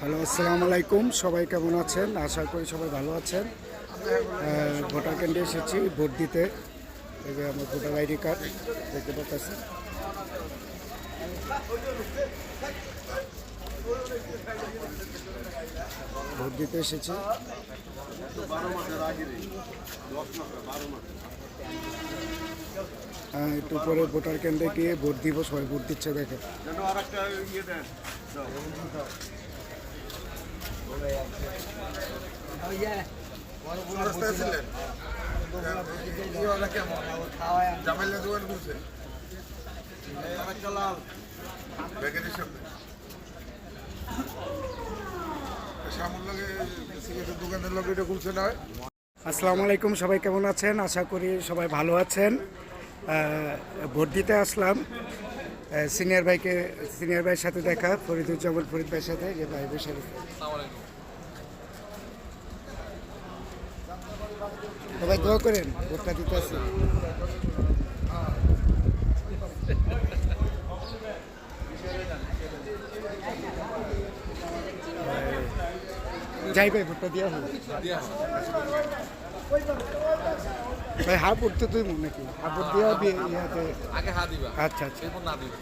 Hello, আসসালামু আলাইকুম। সবাই কেমন আছেন? আশা করি সবাই ভালো আছেন। ভোটার কেন্দ্রে এসেছি, ভোট দিতে। যে আমার ভোটার আইডি কার্ড, দেখতে পাচ্ছি ভোট দিতে এসেছি। হ্যাঁ একটু পরে ভোটার কেন্দ্রে গিয়ে ভোট দিব, সবাই ভোট দিচ্ছে দেখে রাস্তায় ছিলেন জামাইলা দোকান করছে ব্যাগের সামনে সামুর লগে সিগারেটের আসসালামু আলাইকুম, সবাই কেমন আছেন? আশা করি সবাই ভালো আছেন। ভোট দিতে আসলাম। সিনিয়র ভাইকে সিনিয়র ভাইয়ের সাথে দেখা, ফরিদুজ্জামান ফরিদ ভাইয়ের সাথে, যে ভাই বসে সবাই দোয়া করেন ভোটটা দিতে আসি। যাই ভাই ভোটটা দেওয়া হবে ভাই হাফ উঠতে তুই নাকি হাফ উঠ দেওয়া হবে ইয়াতে আগে হা দিবা। আচ্ছা আচ্ছা। এরপর না দিবা।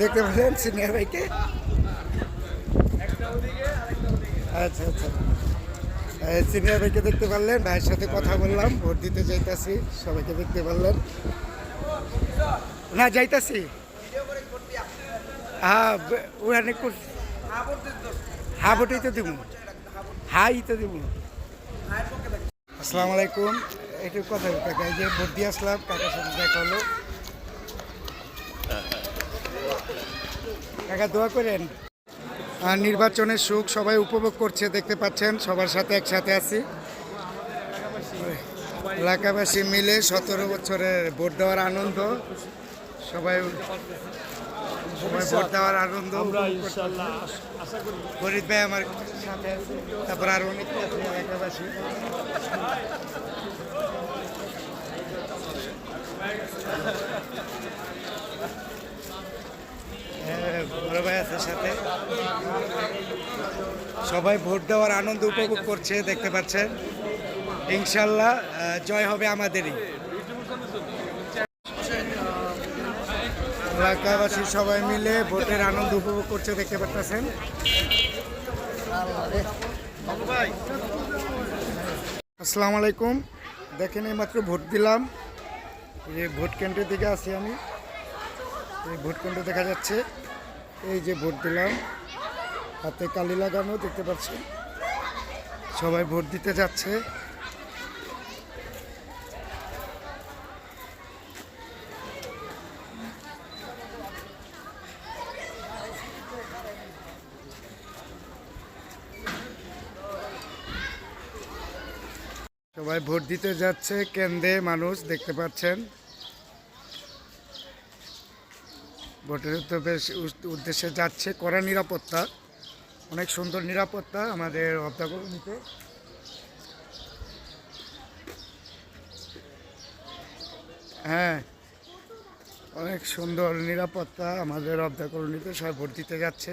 দেখতে পাচ্ছেন সিনিয়র ভাইকে? আচ্ছা আচ্ছা। সিনিয়র ভাইকে দেখতে পারলেন, ভাইয়ের সাথে কথা বললাম, ভোট দিতে যাইতাছি, সবাইকে দেখতে পারলেন। না, যাইতাছি। হ্যাঁ হ্যাঁ ভোটেই তো দিব। হাই তো দিব। আসসালামু আলাইকুম। একটু কথা কাকা এই যে ভোট দিয়ে আসলাম, কাকার সাথে দেখা হলো। কাকা, দোয়া করেন। নির্বাচনের সুখ সবাই উপভোগ করছে দেখতে পাচ্ছেন সবার সাথে একসাথে আছি। এলাকাবাসী মিলে সতেরো বছরের ভোট দেওয়ার আনন্দ সবাই সবাই ভোট দেওয়ার আনন্দ ফরিদ ভাই আমার সাথে তারপর আর অনেক এলাকাবাসী হ্যাঁ, বড় ভাই আছে সাথে সবাই ভোট দেওয়ার আনন্দ উপভোগ করছে দেখতে পাচ্ছেন। ইনশাল্লাহ জয় হবে আমাদেরই। এলাকাবাসী সবাই মিলে ভোটের আনন্দ উপভোগ করছে দেখতে পাচ্ছেন। আসসালামু আলাইকুম। দেখেন এইমাত্র ভোট দিলাম। এই যে ভোট কেন্দ্রের দিকে আছি আমি। এই ভোট কেন্দ্র দেখা যাচ্ছে। এই যে ভোট দিলাম। হাতে কালি লাগানো দেখতে পাচ্ছেন সবাই ভোট দিতে যাচ্ছে। সবাই ভোট দিতে যাচ্ছে, কেন্দ্রে মানুষ দেখতে পাচ্ছেন। ভোটের উদ্দেশ্যে যাচ্ছে কড়া নিরাপত্তা। অনেক সুন্দর নিরাপত্তা আমাদের অবদাগরণীতে হ্যাঁ অনেক সুন্দর নিরাপত্তা আমাদের অবদাকরণীতে সবাই ভোট দিতে যাচ্ছে।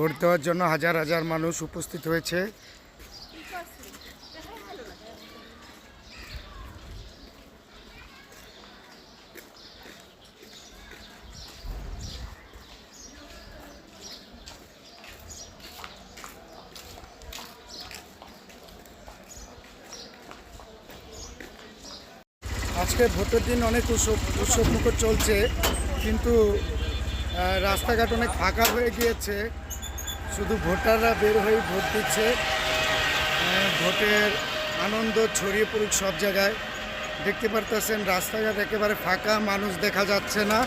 ভোট দেওয়ার জন্য হাজার হাজার মানুষ উপস্থিত হয়েছে। আজকে ভোটের দিন অনেক উৎসব উৎসব মুখর চলছে, কিন্তু রাস্তাঘাট অনেক ফাঁকা হয়ে গিয়েছে। শুধু ভোটাররা বের হয়ে ভোট দিচ্ছে ভোটের আনন্দ ছড়িয়ে পড়ুক সব জায়গায়। দেখতে পারতেছেন, রাস্তাঘাট একেবারে ফাঁকা, মানুষ দেখা যাচ্ছে না।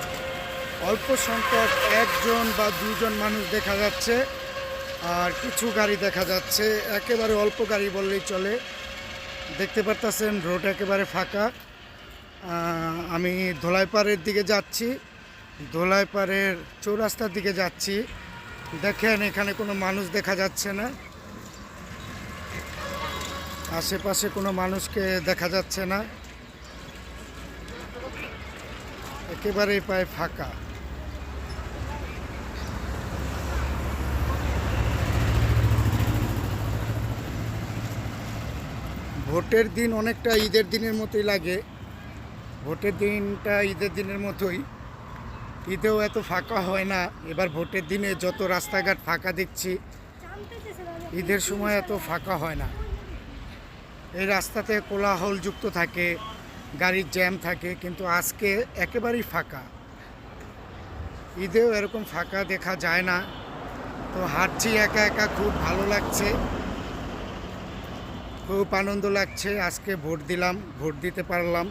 অল্প সংখ্যক একজন বা দুজন মানুষ দেখা যাচ্ছে, আর কিছু গাড়ি দেখা যাচ্ছে। একেবারে অল্প গাড়ি বললেই চলে। দেখতে পারতেছেন, রোড একেবারে ফাঁকা। আমি ধোলাইপাড়ের দিকে যাচ্ছি, ধোলাইপাড়ের চৌরাস্তার দিকে যাচ্ছি। দেখেন, এখানে কোনো মানুষ দেখা যাচ্ছে না। আশেপাশে কোনো মানুষকে দেখা যাচ্ছে না। একেবারেই প্রায় ফাঁকা। ভোটের দিন অনেকটা ঈদের দিনের মতোই লাগে। ভোটের দিনটা ঈদের দিনের মতোই। ঈদেও এত ফাঁকা হয় না। এবার ভোটের দিনে যত রাস্তাঘাট ফাঁকা দেখছি, ঈদের সময় এত ফাঁকা হয় না। এই রাস্তাতে কোলাহল যুক্ত থাকে, গাড়ির জ্যাম থাকে, কিন্তু আজকে একেবারেই ফাঁকা। ঈদেও এরকম ফাঁকা দেখা যায় না। তো হাঁটছি একা একা, খুব ভালো লাগছে। খুব আনন্দ লাগছে। আজকে ভোট দিলাম, ভোট দিতে পারলাম।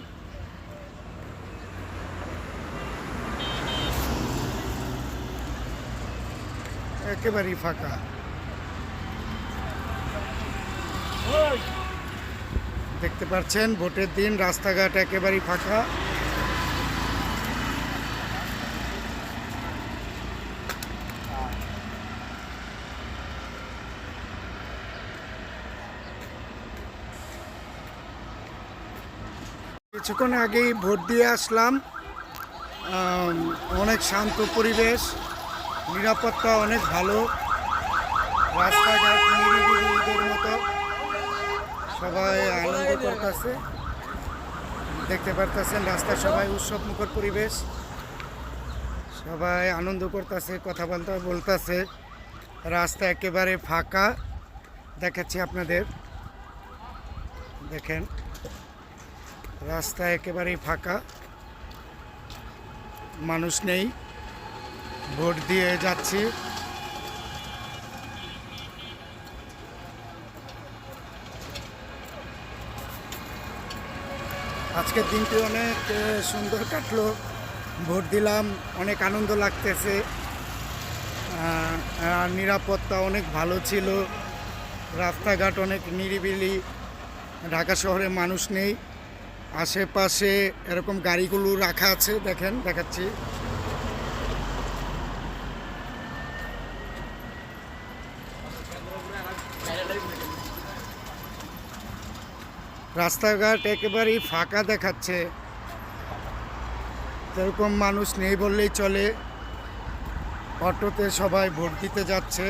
একেবারেই ফাঁকা। দেখতে পাচ্ছেন, ভোটের দিন রাস্তাঘাট একেবারেই ফাঁকা। কিছুক্ষণ আগেই ভোট দিয়ে আসলাম। অনেক শান্ত পরিবেশ। নিরাপত্তা অনেক ভালো। রাস্তাঘাট নিরিবিলি মতো। সবাই আনন্দ করতেছে। দেখতে পারতেছেন রাস্তায় সবাই উৎসব মুখর পরিবেশ। সবাই আনন্দ করতেছে, কথা বলতে বলতেছে। রাস্তা একেবারে ফাঁকা। দেখাচ্ছি আপনাদের। দেখেন। রাস্তা একেবারেই ফাঁকা। মানুষ নেই। ভোট দিয়ে যাচ্ছি। আজকের দিনটি অনেক সুন্দর কাটলো। ভোট দিলাম, অনেক আনন্দ লাগতেছে। আর নিরাপত্তা অনেক ভালো ছিল। রাস্তাঘাট অনেক নিরিবিলি। ঢাকা শহরে মানুষ নেই। আশেপাশে এরকম গাড়িগুলো রাখা আছে, দেখেন, দেখাচ্ছি। রাস্তাঘাট একেবারেই ফাঁকা দেখাচ্ছে। সেরকম মানুষ নেই বললেই চলে। অটোতে সবাই ভোট দিতে যাচ্ছে।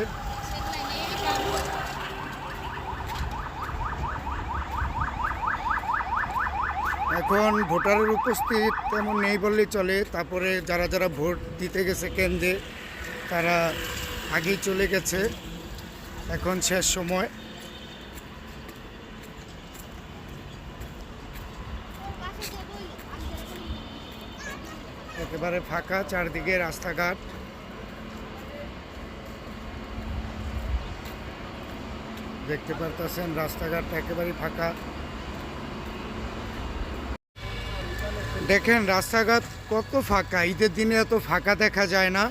এখন ভোটারের উপস্থিত তেমন নেই বললেই চলে। তারপরে যারা যারা ভোট দিতে গেছে কেন্দ্রে, তারা আগেই চলে গেছে। এখন শেষ সময়। একেবারে ফাঁকা, চারদিকে রাস্তাঘাট। দেখতে পারতেছেন, রাস্তাঘাট একেবারেই ফাঁকা। দেখেন, রাস্তাঘাট কত ফাঁকা, ঈদের দিনে এত ফাঁকা দেখা যায় না।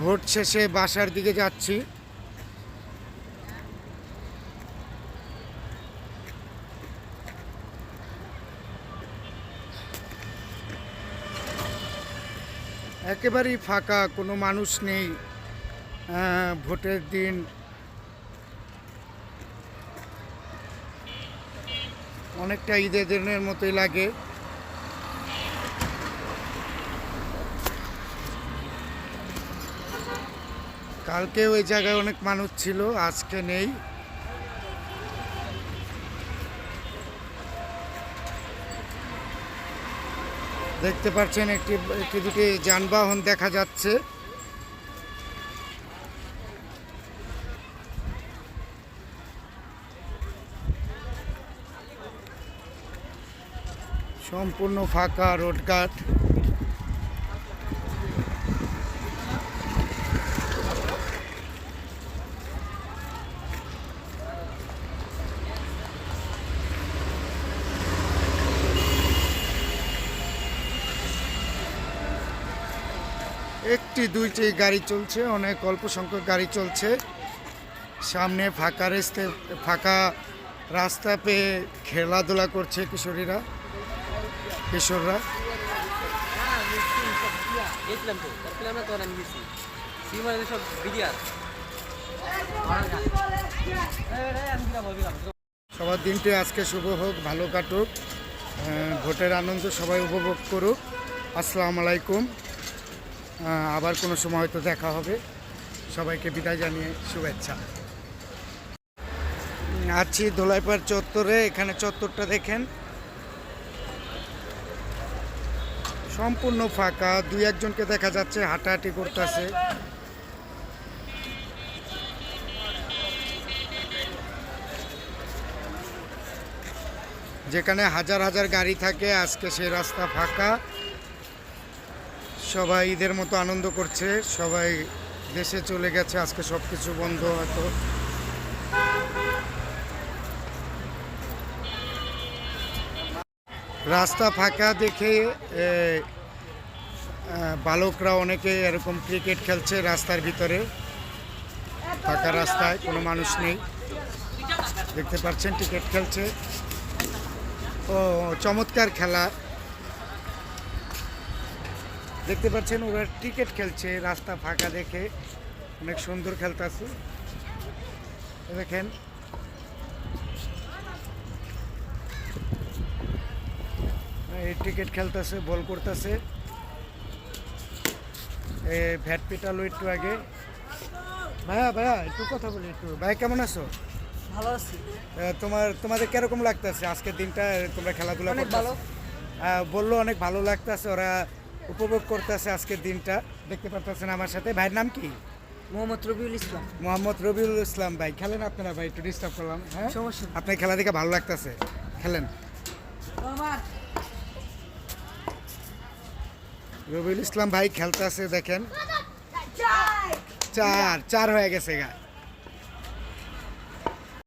ভোট শেষে বাসার দিকে যাচ্ছি। একেবারেই ফাঁকা, কোনো মানুষ নেই ভোটের দিন। অনেকটা ঈদের দিনের মতোই লাগে। কালকে ওই জায়গায় অনেক মানুষ ছিল, আজকে নেই। দেখতে পাচ্ছেন একটি একটি দুটি যানবাহন দেখা যাচ্ছে। সম্পূর্ণ ফাঁকা রোডঘাট। একটি, দুইটি গাড়ি চলছে, অনেক অল্প সংখ্যক গাড়ি চলছে। সামনে ফাঁকা রেস্তে, ফাঁকা রাস্তা পেয়ে খেলাধুলা করছে কিশোরীরা, কিশোররা। সবার দিনটি আজকে শুভ হোক, ভালো কাটুক ভোটের আনন্দ সবাই উপভোগ করুক। আসসালামু আলাইকুম। আবার কোনো সময় হয়তো দেখা হবে। সবাইকে বিদায় জানিয়ে শুভেচ্ছা। আছি ধোলাইপাড় চত্বরে, এখানে চত্বরটা দেখেন। সম্পূর্ণ ফাঁকা, দুই একজনকে দেখা যাচ্ছে, হাঁটাহাঁটি করতেছে। যেখানে হাজার হাজার গাড়ি থাকে, আজকে সেই রাস্তা ফাঁকা। সবাই ঈদের মতো আনন্দ করছে, সবাই দেশে চলে গেছে, আজকে সব কিছু বন্ধ হয়তো। রাস্তা ফাঁকা দেখে বালকরা অনেকে এরকম ক্রিকেট খেলছে রাস্তার ভিতরে। ফাঁকা রাস্তায়, কোনো মানুষ নেই। দেখতে পাচ্ছেন, ক্রিকেট খেলছে। ও, চমৎকার খেলা। দেখতে পাচ্ছেন ওরা ক্রিকেট খেলছে রাস্তা ফাঁকা দেখে। অনেক সুন্দর খেলতেছে দেখেন। এই ক্রিকেট খেলতেছে বল করতেছে। এ ভ্যাট পিটালো একটু আগে। ভাইয়া ভাইয়া একটু কথা বলি একটু। ভাই কেমন আছো? ভালো আছি। তোমার তোমাদের কীরকম লাগতেছে? আজকের দিনটা তোমরা খেলাধুলা অনেক ভালো। বলল অনেক ভালো লাগতেছে ওরা উপভোগ করতেছে আজকের দিনটা। দেখতে পারতেছেন আমার সাথে। ভাইয়ের নাম কি? মোহাম্মদ রবিউল ইসলাম। মোহাম্মদ রবিউল ইসলাম ভাই খেলেন আপনারা ভাই? একটু ডিস্টার্ব করলাম হ্যাঁ? সমস্যা আপনার খেলা দেখে ভালো লাগতেছে। খেলেন। রবিউল ইসলাম ভাই খেলতেছে দেখেন। চার চার হয়ে গেছে গা।